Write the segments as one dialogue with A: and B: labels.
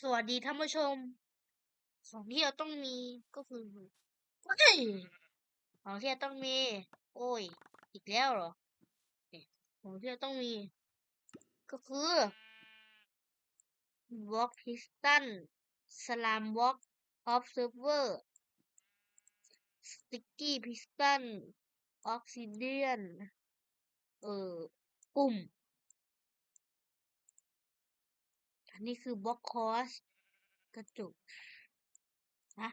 A: สวัสดีท่านผู้ชม ของที่เราต้องมีก็คือเฮ้ยของที่เราต้องมี โอ้ย อีกแล้วเหรอเนี่ยของที่เราต้องมี ก็คือ Walk Piston Slam Walk Observer Sticky Piston Oxygen เออปุ่มอันนี้ นี่คือบล็อกคอสกระจุกนะ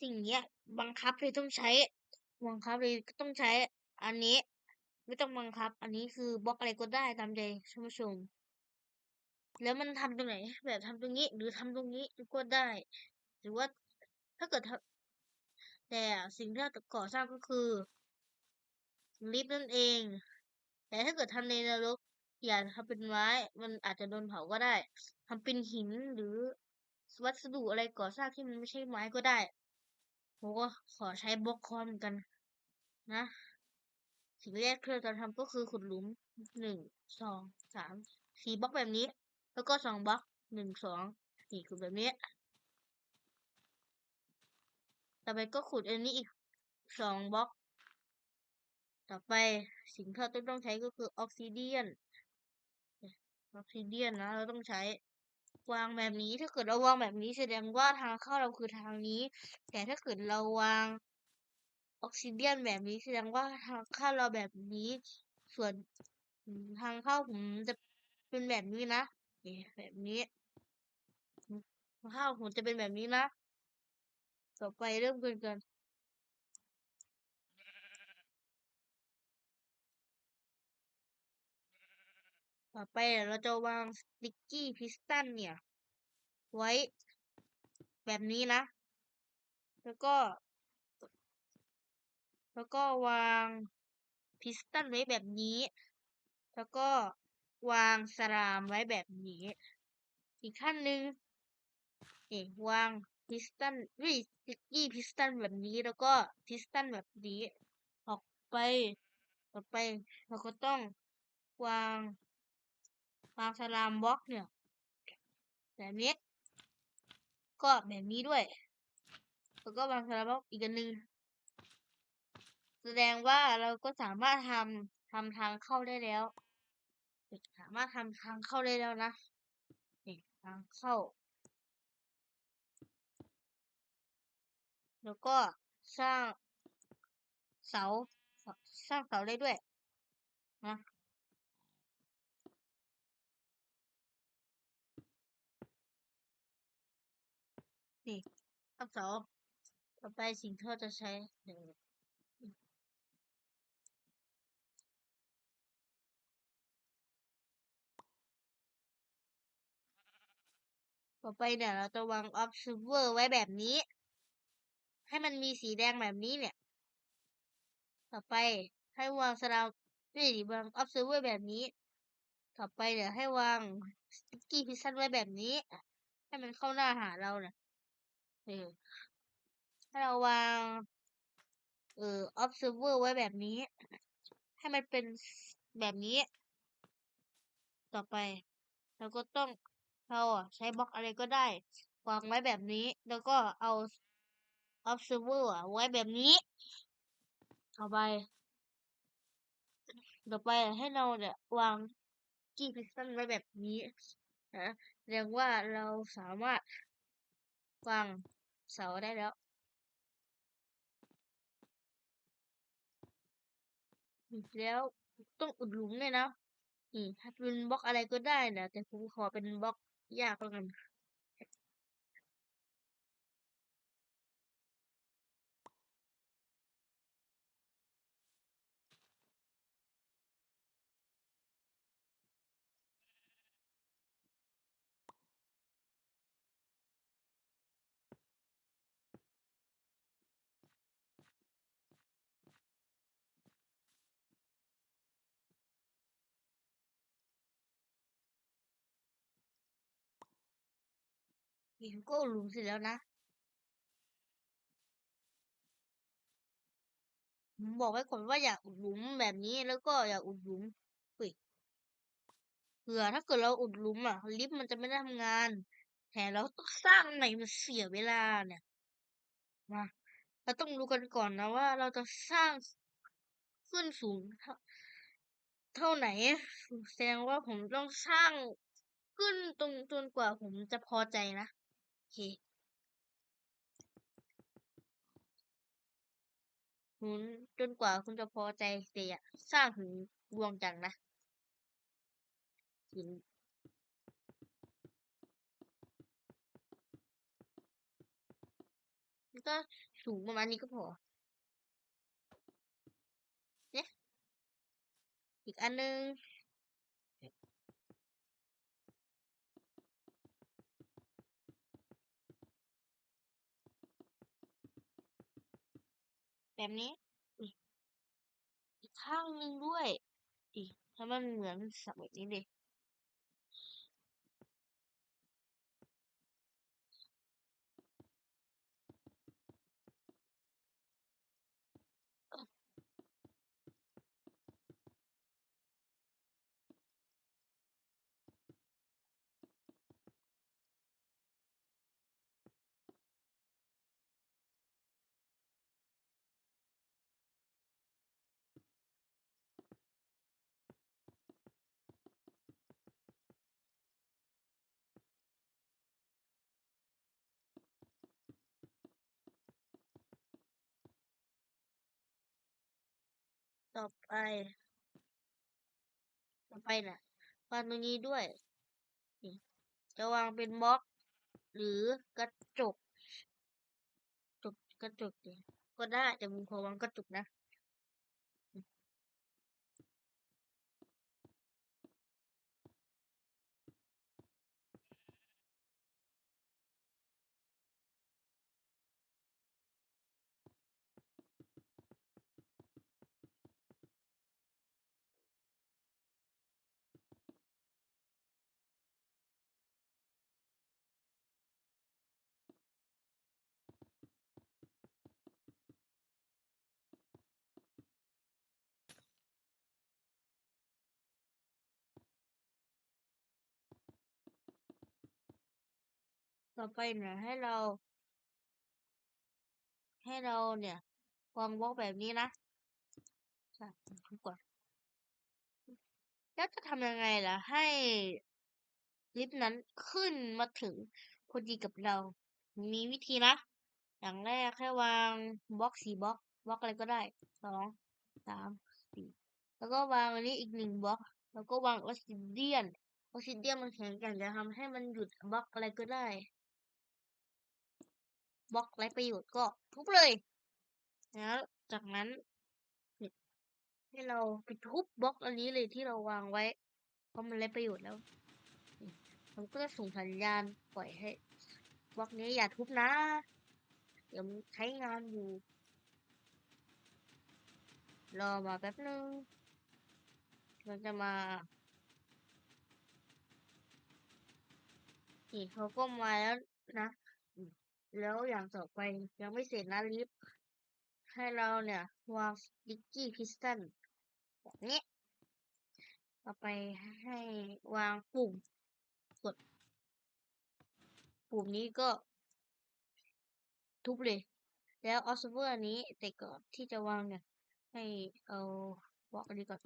A: สิ่งเนี้ย บังคับเลยต้องใช้ บังคับเลยก็ต้องใช้ อันนี้ ไม่ต้องบังคับ อันนี้คือบล็อกอะไรก็ได้ตามใจท่านผู้ชม แล้วมันทำตรงไหน แบบทำตรงนี้ หรือทำตรงนี้ก็ได้ หรือว่าถ้าเกิดทำแต่สิ่งที่เราก่อสร้างก็คือลิฟต์นั่นเอง แต่ถ้าเกิดทำในนรก อย่าทำเป็นไม้ มันอาจจะโดนเผาก็ได้ทำเป็นหินหรือวัสดุอะไรก่อสร้างที่มันไม่ใช่ไม้ก็ได้ผมก็ขอใช้บล็อกคอนเหมือนกัน นะสิ่งแรกที่เราจะทำก็คือขุดหลุมหนึ่งสองสามสี่บล็อกแบบนี้ แล้วก็สองบล็อกหนึ่งสองนี่ขุดแบบนี้ต่อไปก็ขุดอันนี้อีกสองบล็อก ต่อไปสิ่งที่เราต้องใช้ก็คือออกซิเดียน ออกซิเดียนนะ เราต้องใช้วางแบบนี้ถ้าเกิดเราวางแบบนี้แสดงว่าทางเข้าเราคือทางนี้ แต่ถ้าเกิดเราวางออกซิเดียนแบบนี้แสดงว่าทางเข้าเราแบบนี้ ส่วนทางเข้าผมจะเป็นแบบนี้นะนี่แบบนี้ทางเข้าผมจะเป็นแบบนี้นะ ต่อไปเริ่มกันกัน ต่อไปเราจะวางสติกกี้พิสตันเนี่ย ไว้แบบนี้นะ แล้วก็ แล้วก็วางพิสตันไว้แบบนี้ แล้วก็วางสลามไว้แบบนี้ อีกขั้นหนึ่งนี่วางพิสตันวิสติกกี้พิสตันแบบนี้ แล้วก็พิสตันแบบนี้ ออกไป ต่อไปเราก็ต้องวาง วางสลามบล็อกเนี่ยแบบนี้ก็แบบนี้ด้วย แล้วก็วางสลามบล็อกอีกอันหนึ่งแสดงว่าเราก็สามารถทำทำทางเข้าได้แล้วสามารถทำทางเข้าได้แล้วนะนี่ทางเข้า แล้วก็สร้างเสาสร้างเสาได้ด้วยนะ นี่ทับเสาต่อไปสิ่งที่เราจะใช้เดี๋ยวต่อไปเนี่ยเราจะวาง observer ไว้แบบนี้ ให้มันมีสีแดงแบบนี้เนี่ย ต่อไปให้วางสลามนี่วาง observer แบบนี้ ต่อไปเดี๋ยให้วาง sticky piston ไว้แบบนี้ ให้มันเข้าหน้าหาเราเนี่ย ออให้เราวาง เอ่อ observer ไว้แบบนี้ ให้มันเป็นแบบนี้ ต่อไป เราก็ต้องเราใช้บล็อกอะไรก็ได้ วางไว้แบบนี้ แล้วก็เอา observer อะไว้แบบนี้ ต่อไป ต่อไปให้เราเนี่ยวางกี้พิสตันไว้แบบนี้นะแสดงว่าเราสามารถวาง เสาได้แล้ว แล้วต้องอุดหลุมเลยนะนี่ถ้าเป็นบล็อกอะไรก็ได้นะ แต่ผมขอเป็นบล็อกยากแล้วกัน นี่ผมก็อุดหลุมเสร็จแล้วนะผมบอกไว้ก่อนว่าอย่าอุดหลุมแบบนี้แล้วก็อย่าอุดหลุมเผื่อถ้าเกิดเราอุดหลุมอะ ลิฟต์มันจะไม่ได้ทำงานแต่เราต้องสร้างใหม่มันเสียเวลาเนี่ยมาเราต้องรู้กันก่อนนะว่าเราจะสร้างขึ้นสูงเท่าเท่าไหนแสดงว่าผมต้องสร้างขึ้นตรงจนกว่าผมจะพอใจนะ เคคุณจนกว่าคุณจะพอใจแต่อย่าสร้างถึงดวงจันทร์นะถึงก็สูงประมาณนี้ก็พอเนี่ยอีกอันนึง แบบนี้ อีกข้างหนึ่งด้วย อีถ้ามันเหมือนสมัยนี้เลย ต่อไป ต่อไปน่ะวางตรงนี้ด้วย จะวางเป็นบล็อก หรือกระจกจกกระจกเนี่ยก็ได้แต่ผมขอวางกระจกนะ ต่อไปเนี่ยให้เรา ให้เราเนี่ยวางบล็อกแบบนี้นะใช่ทุกก่อนแล้วจะทำยังไงล่ะ ให้ลิฟต์นั้นขึ้นมาถึงพอดีกับเรา มีวิธีนะ อย่างแรกให้วางบล็อกสี่บล็อกบล็อกอะไรก็ได้สองสามสี่แล้วก็วางอันนี้อีกหนึ่งบล็อก แล้วก็วางออสซิเดียนออสซิเดียนมันแข็งแกร่งจะทำให้มันหยุดบล็อกอะไรก็ได้ บล็อกไรประโยชน์ก็ทุบเลยแล้วจากนั้นให้เราไปทุบบล็อกอันนี้เลยที่เราวางไว้ เพราะมันไรประโยชน์แล้วมันก็จะส่งสัญญาณปล่อยให้บล็อกนี้อย่าทุบนะ เดี๋ยวมันใช้งานอยู่ รอมาแป๊บนึงเราจะมานี่เขาก็มาแล้วนะ แล้วอย่างต่อไปยังไม่เสร็จนะลิฟให้เราเนี่ยวางสติกกี้พิสตันแบบนี้ต่อไปให้วางปุ่มกด ปุ่มนี้ก็ทุบเลย แล้วออสเวอร์นี้แต่ก่อนที่จะวางเนี่ย ให้เอาบล็อกอันนี้ก่อน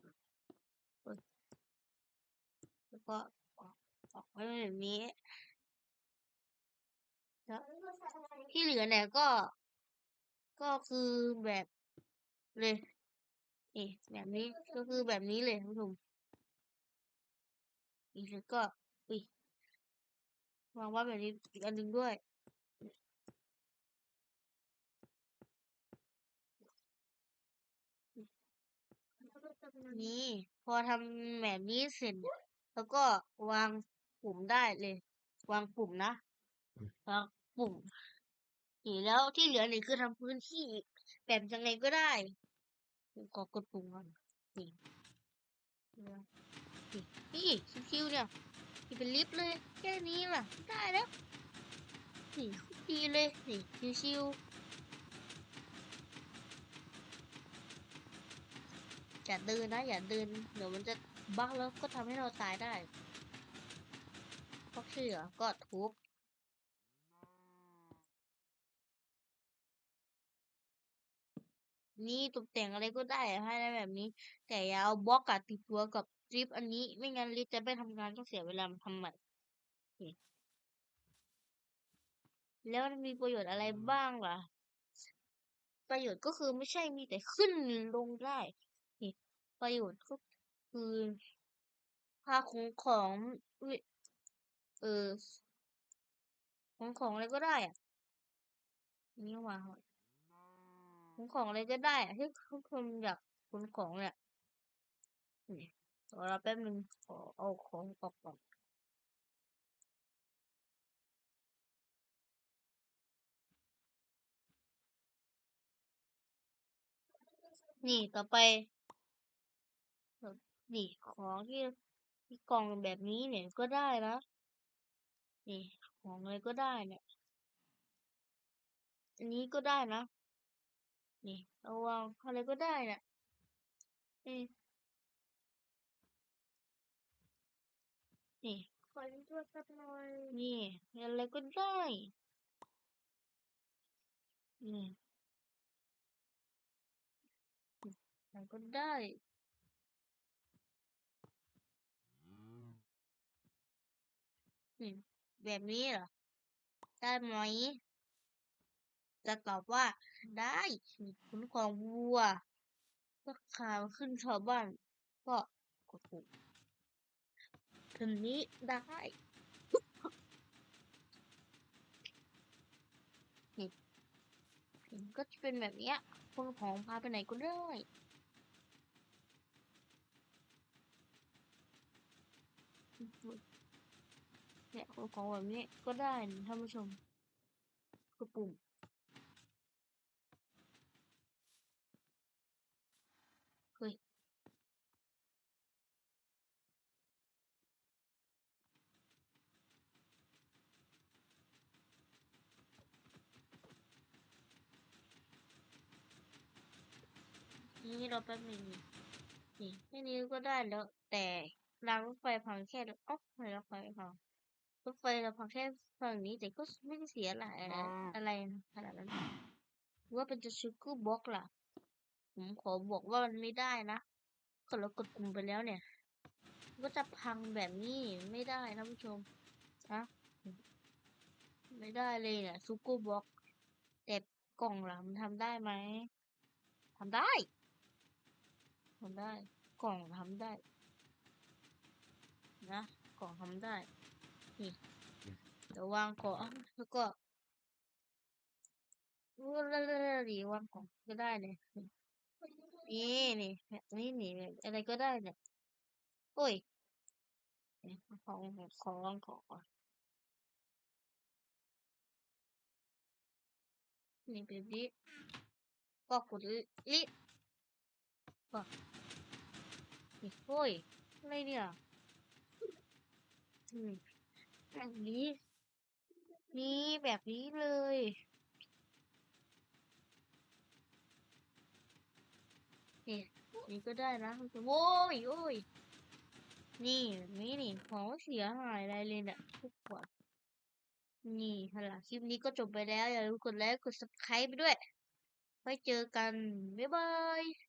A: เปิดแล้วก็ออกออกไว้แบบนี้ แล้วที่เหลือเนี่ยก็ ก็คือแบบเลยนี่แบบนี้ก็คือแบบนี้เลยคุณผู้ชมอีกแล้วก็อุ้ยวางไว้แบบนี้อีกอันหนึ่งด้วยนี่พอทำแบบนี้เสร็จ แล้วก็วางปุ่มได้เลย วางปุ่มนะวาง ปุ่มนี่แล้วที่เหลือนี่คือทำพื้นที่แบบยังไงก็ได้ผมขอกดปุ่มก่อนนี่นี่นี่ชิวๆเนี่ยนี่เป็นลิฟต์เลย แค่นี้ล่ะ ได้แล้วนี่ดีเลยนี่ชิวๆอย่าเดินนะ อย่าเดินเดี๋ยวมันจะบักแล้วก็ทำให้เราตายได้พอเชื่อก็ทุบ นี้ตกแต่งอะไรก็ได้ให้ได้แบบนี้ แต่อย่าเอาบล็อกอะติดตัวกับลิฟต์อันนี้ไม่งั้นลิฟต์จะไม่ทำงานก็เสียเวลาทำใหม่แล้วมันมีประโยชน์อะไรบ้างล่ะ ประโยชน์ก็คือไม่ใช่มีแต่ขึ้นลงได้นี่ประโยชน์ก็คือพาของของเออของของอะไรก็ได้อะนี่ว่า ของของอะไรก็ได้อะที่ทุกคนอยากขนของเนี่ยรอเราแป๊บนึงขอเอาของออกก่อนนี่ต่อไป นี่ของที่ที่กล่องแบบนี้เนี่ยก็ได้นะ นี่ของอะไรก็ได้เนี่ย อันนี้ก็ได้นะ นี่เอาวางอะไรก็ได้นี่ยนี่นี่
B: ขอเล่นโทรศัพท์หน่อย
A: นี่อะไรก็ได้นี่อะไรก็ได้นี่แบบนี้เหรอได้ไหม จะตอบว่า ได้นี่ขนของวัวก็ขาวขึ้นชาวบ้าน ก็กดปุ่มทีนี้ได้ก็จะเป็นแบบเนี้ยคนของพาไปไหนก็ได้เนี่ยคนของแบบนี้ก็ได้นะท่านผู้ชมกดปุ่ม นี่เราแป๊บนึงนี่นี่แค่นี้ก็ได้แล้ว แต่รางรถไฟพังแค่เอ้าทำไมรถไฟไม่พังรถไฟเราพังแค่ฝั่งนี้แต่ก็ไม่ได้เสียหลายอะไรอะไรขนาดนั้นหรือว่าเป็นจะชูกูบล็อกล่ะ ผมขอบอกว่ามันไม่ได้นะก็เรากดปุ่มไปแล้วเนี่ยมันก็จะพังแบบนี้ไม่ได้นะผู้ชมนะไม่ได้เลยเนี่ยซูกูบล็อกแต่กล่องหลังมันทำได้ไหมทำได้ ทำได้ กล่องทำได้ นะ กล่องทำได้ นี่เดี๋ยววางของแล้วก็ดีวางของก็ได้เลยนี่นี่แบบนี้นี่อะไรก็ได้เนี่ยโอ้ยนี่ของของวางของก่อนนี่แบบนี้ก็กดลิ ก็นี่โอ้ยอะไรเนี่ยแบบนี้ นี่แบบนี้เลยนี่นี่ก็ได้นะโว้ยโอ้ยนี่นี้นี่ของเสียหายอะไรเลยเนี่ยทุกคนนี่ฮะล่ะคลิปนี้ก็จบไปแล้ว อย่าลืมกดไลค์กด subscribe ไปด้วย ไว้เจอกัน บ๊ายบาย